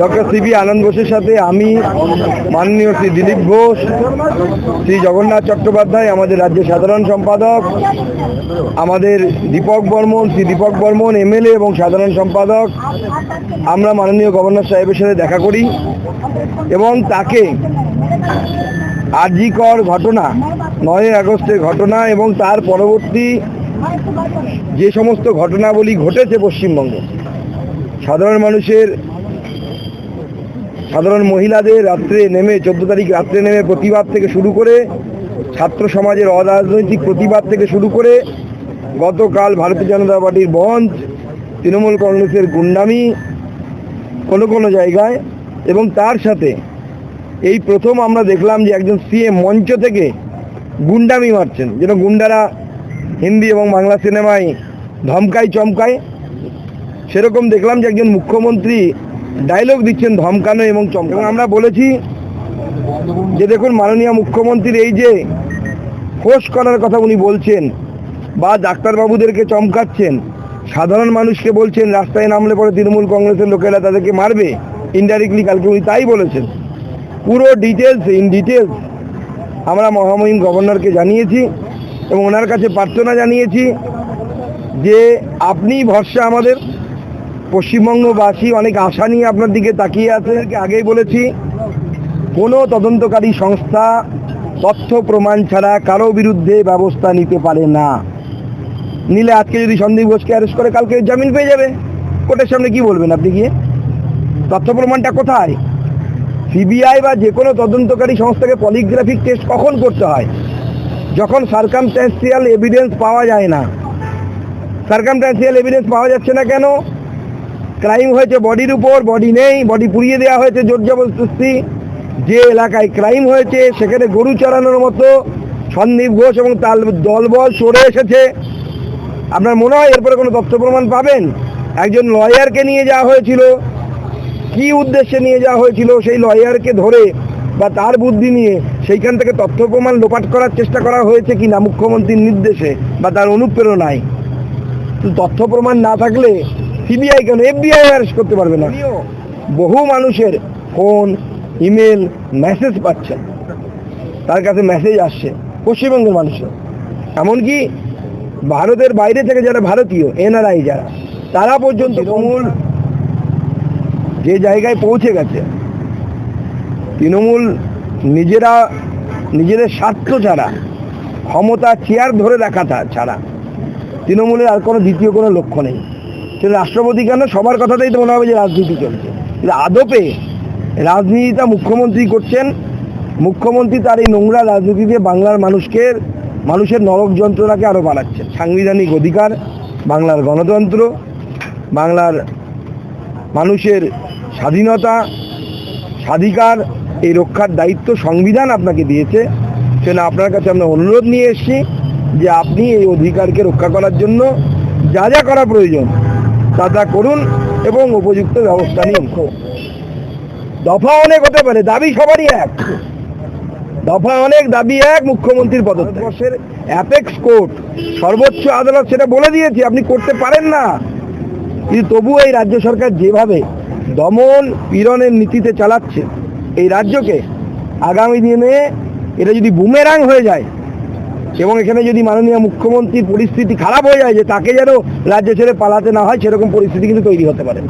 Doctor CB আনন্দ বোসের সাথে আমি মাননীয় শ্রী দিলীপ ঘোষ শ্রী জগন্নাথ চট্টোপাধ্যায়, আমাদের রাজ্যের সাধারণ সম্পাদক, আমাদের দীপক বর্মন, শ্রী দীপক বর্মন, এমএলএ এবং সাধারণ সম্পাদক, আমরা মাননীয় গভর্নর সাহেবের সাথে দেখা করি এবং তাকে আরজিকর ঘটনা, নয় আগস্টের ঘটনা এবং তার পরবর্তী যে সমস্ত ঘটনাবলী ঘটেছে পশ্চিমবঙ্গে, সাধারণ মানুষের সাধারণ মহিলাদের রাত্রে নেমে চোদ্দ তারিখ রাত্রে নেমে প্রতিবাদ থেকে শুরু করে ছাত্র সমাজের অরাজনৈতিক প্রতিবাদ থেকে শুরু করে গতকাল ভারতীয় জনতা পার্টির বন্ধ তৃণমূল কংগ্রেসের গুন্ডামি কোনো কোনো জায়গায় এবং তার সাথে এই প্রথম আমরা দেখলাম যে একজন সিএম মঞ্চ থেকে গুন্ডামি মারছেন, যেন গুন্ডারা হিন্দি এবং বাংলা সিনেমায় ধমকায় চমকায়। সেরকম দেখলাম যে একজন মুখ্যমন্ত্রী ডায়লগ দিচ্ছেন ধমকানো এবং চমকানো আমরা বলেছি যে দেখুন মাননীয় মুখ্যমন্ত্রীর এই যে ফোর্স করার কথা উনি বলছেন বা ডাক্তারবাবুদেরকে চমকাচ্ছেন, সাধারণ মানুষকে বলছেন রাস্তায় নামলে পরে তৃণমূল কংগ্রেসের লোকেরা তাদেরকে মারবে ইনডাইরেক্টলি কালকে উনি তাই বলেছেন। পুরো ডিটেলস ইন ডিটেলস আমরা মহামহিম গভর্নরকে জানিয়েছি এবং ওনার কাছে প্রার্থনা জানিয়েছি যে আপনি ভরসা আমাদের পশ্চিমবঙ্গবাসী অনেক আশা নিয়ে আপনার দিকে তাকিয়ে আছে। আগেই বলেছি, কোনো তদন্তকারী সংস্থা তথ্য প্রমাণ ছাড়া কারও বিরুদ্ধে ব্যবস্থা নিতে পারে না। নিলে আজকে যদি সন্দীপ ঘোষকে অ্যারেস্ট করে, কালকে জামিন পেয়ে যাবে। কোর্টের সামনে কি বলবেন আপনি গিয়ে? তথ্য প্রমাণটা কোথায়? সিবিআই বা যে কোনো তদন্তকারী সংস্থাকে পলিগ্রাফিক টেস্ট কখন করতে হয়? যখন সার্কামস্ট্যান্সিয়াল এভিডেন্স পাওয়া যায় না। সার্কামস্ট্যান্সিয়াল এভিডেন্স পাওয়া যাচ্ছে না কেন? ক্রাইম হয়েছে বডির উপর বডি নেই বডি পুড়িয়ে দেওয়া হয়েছে জোর জবরদস্তি। যে এলাকায় ক্রাইম হয়েছে, সেখানে গরু চড়ানোর মতো সন্দীপ ঘোষ এবং তার দলবল সরে এসেছে। আপনার মনে হয় এরপরে কোনো তথ্য প্রমাণ পাবেন? একজন লয়ারকে নিয়ে যাওয়া হয়েছিল। কি উদ্দেশ্যে নিয়ে যাওয়া হয়েছিল? সেই লয়ারকে ধরে বা তার বুদ্ধি নিয়ে সেইখান থেকে তথ্য প্রমাণ লোপাট করার চেষ্টা করা হয়েছে কি না মুখ্যমন্ত্রীর নির্দেশে বা তার অনুপ্রেরণায়? তথ্য প্রমাণ না থাকলে সিবিআই কেন? এফবিআই অ্যারেস্ট করতে পারবে না। বহু মানুষের ফোন ইমেল মেসেজ পাচ্ছেন তার কাছে মেসেজ আসছে পশ্চিমবঙ্গের মানুষের। এমনকি ভারতের বাইরে থেকে যারা ভারতীয় এনআরআই যারা তারা পর্যন্ত তৃণমূল। যে জায়গায় পৌঁছে গেছে তৃণমূল নিজেরা নিজেদের স্বার্থ ছাড়া ক্ষমতা চেয়ার ধরে রাখা ছাড়া তৃণমূলের আর কোনো দ্বিতীয় কোনো লক্ষ্য নেই। সেটা রাষ্ট্রপতি কেন? সবার কথাতেই তো মনে হবে যে রাজনীতি চলছে। কিন্তু আদপে রাজনীতিটা মুখ্যমন্ত্রী করছেন। মুখ্যমন্ত্রী তার এই নোংরা রাজনীতি দিয়ে বাংলার মানুষকে, মানুষের নরক যন্ত্রণাকে আরও বাড়াচ্ছেন। সাংবিধানিক অধিকার, বাংলার গণতন্ত্র, বাংলার মানুষের স্বাধীনতা, স্বাধিকার, এই রক্ষার দায়িত্ব সংবিধান আপনাকে দিয়েছে। সেজন্য আপনার কাছে আমরা অনুরোধ নিয়ে এসেছি যে আপনি এই অধিকারকে রক্ষা করার জন্য যা যা করা প্রয়োজন তা তা করুন এবং উপযুক্ত ব্যবস্থা নিন। দফা অনেক হতে পারে দাবি সবারই এক। দফা অনেক দাবি এক মুখ্যমন্ত্রীর পদত্যাগের অ্যাপেক্স কোর্ট সর্বোচ্চ আদালত সেটা বলে দিয়েছি আপনি করতে পারেন না। কিন্তু তবুও এই রাজ্য সরকার যেভাবে দমন পীড়নের নীতিতে চালাচ্ছে এই রাজ্যকে আগামী দিনে এটা যদি বুমেরাং হয়ে যায় এবং এখানে যদি মাননীয় মুখ্যমন্ত্রীর পরিস্থিতি খারাপ হয়ে যায় যে তাকে যেন রাজ্য ছেড়ে পালাতে না হয়, সেরকম পরিস্থিতি কিন্তু তৈরি হতে পারে।